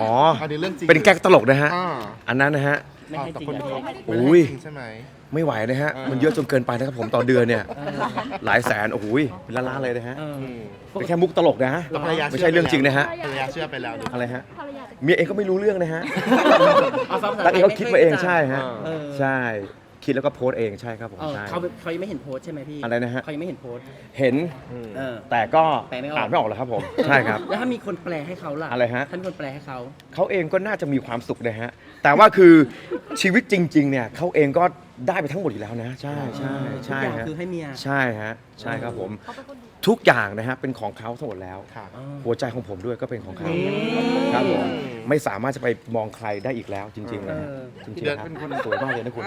อ๋ออันนี้เรื่องจริงเป็นแก๊กตลกนะฮะ อ่าอันนั้นนะฮะ ไม่ให้แต่จริงคนนะดูพี่ไม่ได้อุ้ยจริงใช่ไหม ไม่ไหวนะฮะเออมันเยอะจนเกินไปนะครับผมต่อเดือนเนี่ย หลายแสน โอ้โหเป็นล้านๆเลยนะฮะเอออืมเป็นแค่มุกตลกนะฮะแต่ภรรยาไม่ใช่เรื่องจริงนะฮะ ภรรยาเชื่อไปแล้วดูอะไรฮะเมียเองก็ไม่รู้เรื่องนะฮะ เอาฟังภาษาตั๊กเองก็คิดมาเองใช่ฮะ เออ ใช่ คิดแล้วก็โพสต์เองใช่ครับผมเออใช่ เขาเขายังไม่เห็นโพสต์ใช่ไหมพี่อะไรนะฮะ เขายังไม่เห็นโพสต์เห็นอืมเออ แต่ก็แปลไม่ออก อ่านไม่ออกเลยครับผมใช่ครับ แล้วถ้ามีคนแปลให้เขาล่ะอะไรฮะ ถ้ามีคนแปลให้เขาเขาเองก็น่าจะมีความสุขนะฮะ แต่ว่าคือชีวิตจริง ๆ เนี่ยเขาเองก็ได้ไปทั้งหมดอยู่แล้วนะ ใช่ใช่ใช่ทุกอย่างฮะคือให้เมีย ใช่ฮะใช่ครับผม ทุกอย่างนะฮะเป็นของเขาทั้งหมดแล้วค่ะอ๋อหัวใจของผมด้วยก็เป็นของเขาอืมครับผมไม่สามารถจะไปมองใครได้อีกแล้วจริงๆนะฮะเออจริงๆครับสวยมากเลยนะคุณ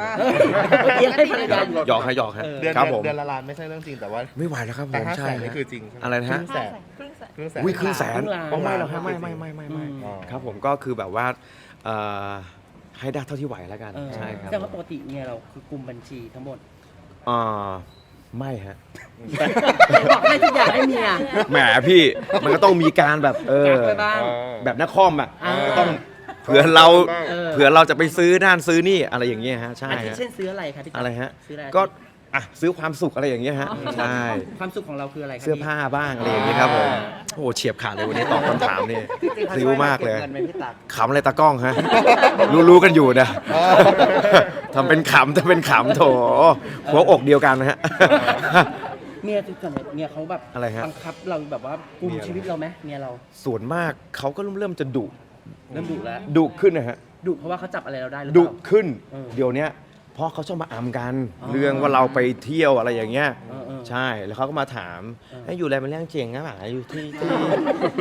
เมื่อกี้ให้ภรรยาอยู่หยอกฮะหยอกฮะเออเดือนครับผมเดือนละล้านไม่ใช่เรื่องจริงแต่ว่าไม่ไหวแล้วครับผแต่มห้าใช่แสนนี่ฮะคือจริงใช่หมอะไรนะฮะครึ่งแสน ครึ่งแสน วิครึ่งแสนครึ่งล้านอ๋อไม่หรอกครับไม่ไม่ไม่ไม่ไม่อืมครับผมก็คือแบบว่าเอ่อให้ได้เท่าที่ไหวแล้วกัน เออใช่ครับแต่ว่าปกติเมียเราคือกลุ่มบัญชีทั้งหมดอ่า ไม่ฮะ บอกให้ทุกอย่างให้เมีย แหมพี่มันก็ต้องมีการแบบเออกักไว้บ้าง แบบนักคอมอะอ่า ก็ต้องเผื่อเราเออ เผื่อเราจะไปซื้อนั่นซื้อนี่อะไรอย่างเงี้ยฮะใช่อาทิฮะเช่นซื้ออะไรครับพี่ตั๊กอะไรฮะซื้ออะไรก็อะซื้อความสุขอะไรอย่างเงี้ยฮะใช่ความสุขของเราคืออะไรครับเสื้อผ้าบ้างอะไรอย่างเงี้ยครับผมโอ้โหเฉียบขาดเลยวันนี้ตอบคำถามนี่ซิวมากเลย เงินไหมพี่ตั๊กขำอะไรตากล้องฮะ รู้ๆกันอยู่นะ ทำเป็นขำทำเป็นขำโถหัวอกเดียวกันนะฮะ เมียจุดก่อนเนี่ยเมียเขาแบบอะไรฮะ บังคับเราแบบว่ากุมเมียอะไรชีวิตเราไหมเมียเราส่วนมากเขาก็เริ่มเริ่มจะดุเริ่มดุแล้วดุขึ้นนะฮะ ดุเพราะว่าเขาจับอะไรเราได้หรือเปดุล่า ขึ้นเออเดี๋ยวเนี้ยเพราะเขาชอบมาอำกัน อ๋อเรื่องว่าเราไปเที่ยวอะไรอย่างเงี้ยเออเออใช่แล้วเขาก็มาถามเออ ให้อยู่อะไรเป็นเรื่องจริงนะหมาอยู่ที่ที่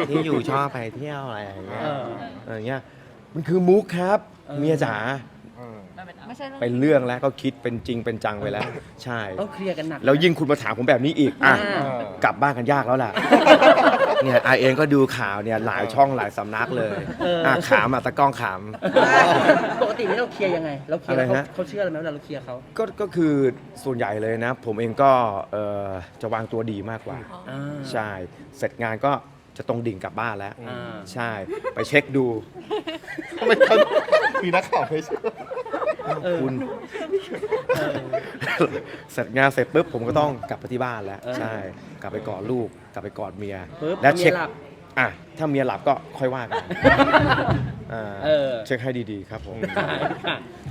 ที่อยู่ชอบไปเที่ยวอะไรอย่างเงี้ยเอออะไรอย่างเงี้ยมันคือมุกครับเออ เมียจ๋า อืมไม่ใช่เรื่องเป็นเรื่องแล้วก็คิดเป็นจริงเป็นจังไปแล้ว ใช่ ต้องเคลียร์กันหนัก แล้วยิ่งคุณมาถามผมแบบนี้อีกอะอ่า กลับบ้านกันยากแล้วล่ะ เนี่ยไอเองก็ดูข่าวเนี่ยหลายช่องหลายสำนักเลยเอออะขามอะตะกล้องขาม ปกตินี่เราเคลียร์ยังไง เราเคลียร์แล้วอะไรเขาฮะ เขาเชื่อเราไหมเวลาเราเคลียร์เขาก็ก็คือส่วนใหญ่เลยนะ ผมเองก็เอ่อจะวางตัวดีมากกว่า อ่าใช่ เสร็จงานก็จะตรงดิ่งกลับบ้านแล้ว อ่าใช่ ไปเช็คดู ทำไมเขามีนักข่าวไม่ใช่ เออ คุณเออเสร็จงานเสร็จปุ๊บผมก็ต้องกลับไปที่บ้านแล้วเออใช่ กลับไปกอดลูก กลับไปกอดเมียปึ๊บและเช็คเมียหลับ อะถ้าเมียหลับก็ค่อยว่ากันอ่าเออเช็คให้ดีๆครับผมค่ะ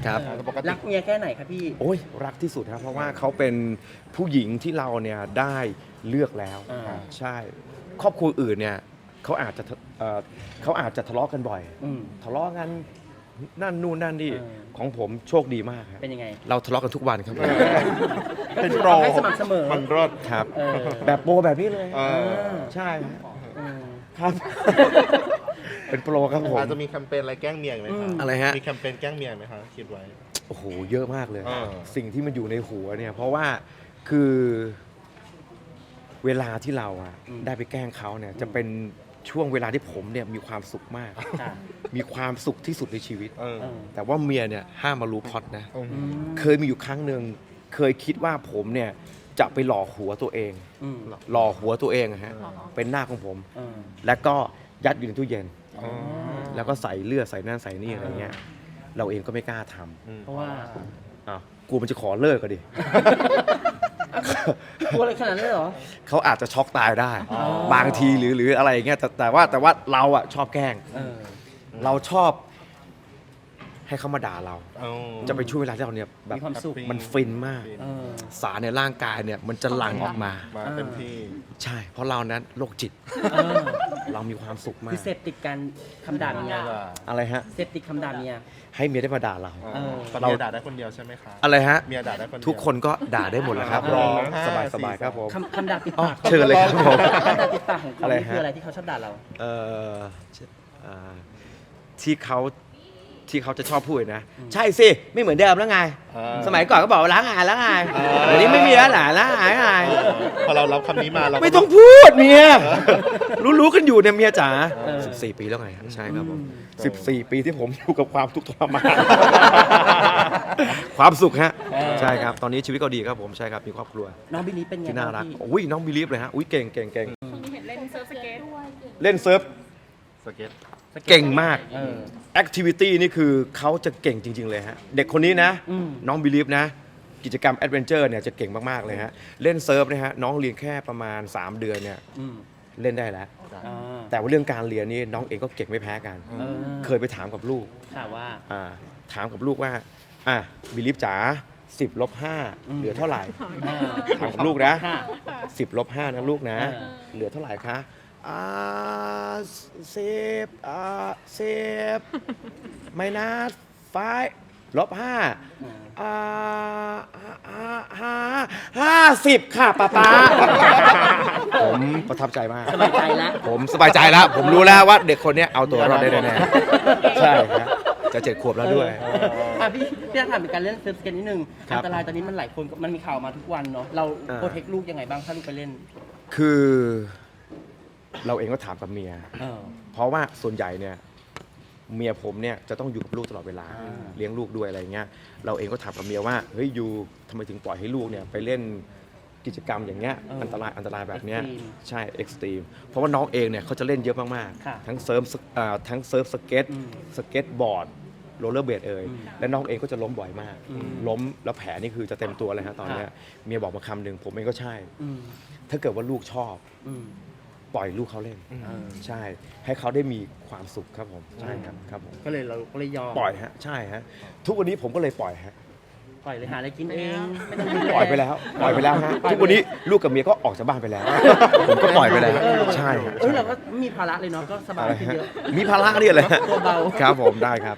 ครับเออรักเมียแค่ไหนครับพี่ โอ้ยรักที่สุดครับเพราะว่าเขาเป็นผู้หญิงที่เราเนี่ยได้เลือกแล้วอ่า ใช่ ครอบครัวอื่นเนี่ยเขาอาจจะเอ่อเขาอาจจะทะเลาะกันบ่อย อืม ทะเลาะกัน นั่นนู่นนั่นนี่เออ ของผมโชคดีมากครับเป็นยังไง เราทะเลาะกันทุกวันครับผมเป็นคือโปรทำให้สม่ำเสมอ มันรอดครับ เออแบบโปรแบบนี้เลย เออใช่ครับเออ ครับ เป็นโปรครับผม อาจจะมีแคมเปญอะไรแกล้งเมียอีกไหมอืคะมอะไรฮะ มีแคมเปญแกล้งเมียไหมคะคิดไว้ โอ้โห เยอะมากเลยอ่าสิ่งที่มันอยู่ในหัวเนี่ย เพราะว่าคือเวลาที่เราอะอืม ได้ไปแกล้งเขาเนี่ย จะเป็น ช่วงเวลาที่ผมเนี่ยมีความสุขมากค่ะมีความสุขที่สุดในชีวิต เออ เออแต่ว่าเมียเนี่ยห้ามมารู้พล็อดนะอืมอืมเคยมีอยู่ครั้งหนึ่งเคยคิดว่าผมเนี่ยจะไปหล่อหัวตัวเอง อืมหล่อหัวตัวเองอะฮะเป็นหน้าของผม เออแล้วก็ยัดอยู่ในตู้เย็น อ๋อแล้วก็ใส่เลือดใส่นั่นใส่นี่อะไรเงี้ย เราเองก็ไม่กล้าทำอืมเพราะว่า อ้าวกูมันจะขอเลิกก็ดิ กลัวอะไรขนาดนั้นเลยเหรอ เขาอาจจะช็อกตายได้อ๋อบางทีหรือหรืออะไรอย่างเงี้ยแต่แต่ว่าแต่ว่าเราอะชอบแกล้ง เออ เราชอบ ให้เขามาด่าเราเอาจะไปช่วยเวลาที่เราเนี่ยแบบมีความสุข มันฟินมาก เออ สารในร่างกายเนี่ยมันจะหลั่งออกมา มาเต็มที่ ใช่ เพราะเรานั้นโรคจิต เออ เรามีความสุขมาคืก อเสพติดการคำด่าเมียอะไรฮะ เสพติดคำด่าเมีย ให้เมียได้มาด่าเรา เออตอนเมียด่าได้คนเดียวใช่ไหมคะอะไรฮะ เมียด่าได้คนเดียว ทุกคนก็ด่าได้หมดแหละครับร้องสบายห้าสบายสี่ครับผม คำคำด่าติดอ๋อปากเชิญเลยครับผมคำด่าติดปากของเขาอะไรนี่ฮะ คืออะไรที่เขาชอบด่าเรา เอ่อเอ่อที่เขา ที่เขาจะชอบพูดนะ ใช่สิ ไม่เหมือนเดิมแล้วไง อ่า สมัยก่อนก็บอกว่าล้างอายล้างอายอ่าเดี๋ยวนี้ไม่มีแล้วหล่ะล้างอายล้างอายเออพอเรารับคำนี้มาเราก็ ไม่ต้องพูดเมีย รู้รู้กันอยู่เนี่ยเมียจ๋าเออ14 ปีแล้วไงใช่ครับผมอืม14 ปีที่ผมอยู่กับความทุกข์ทรมาน ความสุขฮะเออใช่ครับ ตอนนี้ชีวิตก็ดีครับผมใช่ครับมีครอบครัวน้องบิลลี่เป็นไงที่น่ารักบ้งพี่อุ้ยน้องบิลีฟเลยฮะอุ้ยเก่งเก่งเก่งเห็นเล่นเซิร์ฟสเก็ตเล่นเซิร์ฟสเก็ต เก่งมาก เออ แอคทิวิตี้นี่คือเขาจะเก่งจริง ๆ เลยฮะ เด็กคนนี้นะ อืม น้องบิลีฟนะ กิจกรรมแอดเวนเจอร์เนี่ยจะเก่งมาก ๆ เลยฮะ เล่นเซิร์ฟนะฮะ น้องเรียนแค่ประมาณ 3 เดือนเนี่ย อืมเล่นได้แล้ว อ่าแต่ว่าเรื่องการเรียนนี่น้องเองก็เก่งไม่แพ้กัน เออเคยไปถามกับลูกค่ะว่า อ่าถามกับลูกว่า อะบิลีฟจ๋าสิบลบห้าอืมเหลือเท่าไหร่อ่าถามกับลูกนะ ค่ะสิบลบห้านะลูกนะ เออ เหลือเท่าไหร่คะ อ่าสิบอ่าสิบไม่นัดไฟลบห้าอ่าห้าห้าห้าสิบค่ะป้าป๊าผมประทับใจมาก สบายใจแล้ว ผมสบายใจแล้ว ผมรู้แล้วว่าเด็กคนเนี้ยเอาตัวรอดได้แน่ๆใช่ครับจะเจ็ดขวบแล้วด้วยเอออะพี่พี่ถามเป็นการเล่นเซิร์ฟสเก็ตนิดนึงครัอับนตรายตอนนี้มันหลายคนก็มันมีข่าวมาทุกวันเนาะเราอ่าโปรเทคลูกยังไงบ้างถ้าลูกไปเล่น คือ เราเองก็ถามกับเมีย เออ เพราะว่าส่วนใหญ่เนี่ยเมียผมเนี่ยจะต้องอยู่กับลูกตลอดเวลาอ่า เลี้ยงลูกด้วยอะไรเงี้ยเราเองก็ถามกับเมียว่าเฮ้ยยูทำไมถึงปล่อยให้ลูกเนี่ยไปเล่นกิจกรรมอย่างเงี้ยอันตรายอันตรายแบบเนี้ยใช่เอ็กซ์ตรีมเพราะว่าน้องเองเนี่ยเขาจะเล่นเยอะมากค่ะๆทั้งเซิร์ฟสอ่าทั้งเซิร์ฟสเก็ตอืมสเก็ตบอร์ดโรลเลอร์เบดเอ่ยอืมและน้องเองก็จะล้มบ่อยมาก อืมล้มแล้วแผลนี่คือจะเต็มตัวเลยฮะตอนเนี้ยค่ะ เมียบอกมาคำหนึ่งผมเองก็ใช่ อืมถ้าเกิดว่าลูกชอบ อืม ปล่อยลูกเขาเล่นเออใช่ ให้เขาได้มีความสุขครับผมใช่ครับครับผมก็เลยเราก็เลยยอมปล่อยฮะใช่ฮะทุกวันนี้ผมก็เลยปล่อยฮะปล่อยเลยหาอะไรกินเองไม่ต้องดูแล ปล่อยไปแล้วปล่อยไปแล้วฮะทุกวันนี้ลูกกับเมียก็ออกจากบ้านไปแล้ว ผมก็ปล่อยไปแล้วใช่ฮะเอ้ยเราก็ไม่มีภาระเลยเนาะก็สบายอะไรขึ้นฮะเยอะ มีภาระเนี่ยแหละตัวเบา ครับผมได้ครับ